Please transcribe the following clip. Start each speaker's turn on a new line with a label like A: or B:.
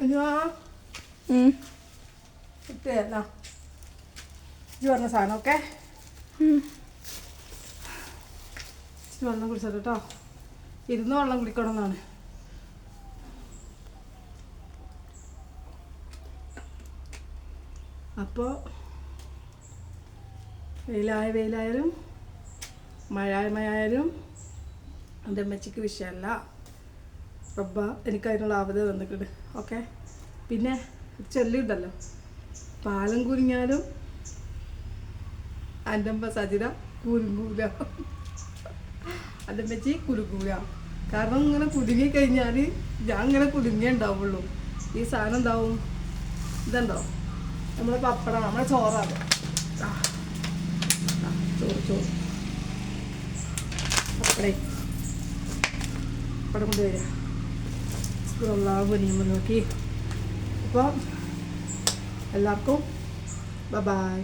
A: ഉം.
B: കിട്ടിയല്ല ഇജ്ജ് പറഞ്ഞ സാധനം ഓക്കെ. ഇച്ചിരി വെള്ളം കുടിച്ചത് കേട്ടോ ഇരുന്ന് വെള്ളം കുടിക്കണം എന്നാണ് അപ്പോൾ വെയിലായ വെയിലായാലും മഴ മഴയായാലും എന്റെ അമ്മച്ചിക്ക് വിഷയമല്ല റബ്ബ എനിക്ക് അതിനുള്ള ആവത തന്നിട്ടുണ്ട്. ഓക്കെ? പിന്നെ ചെല്ലുണ്ടല്ലോ പാലം കുരിഞ്ഞാലും എന്റെ അമ്മ സജിത കുരുങ്ങൂല. അന്റമ്മച്ചി കുരുങ്ങൂല. കാരണം ഇങ്ങനെ കുടുങ്ങി കഴിഞ്ഞാൽ ഞാൻ ഇങ്ങനെ കുടുങ്ങിയേ ഉണ്ടാവുള്ളൂ. ഈ സാധനം എന്താവും? ഇതുണ്ടോ? നമ്മളെ പപ്പടം നമ്മളെ ചോറാണ്. ചോറ് ചോറ്. പപ്പടേ. പപ്പടം കൊണ്ടുവരിക സ്കൂളുള്ള നോക്കി അപ്പോൾ എല്ലാവർക്കും ബൈ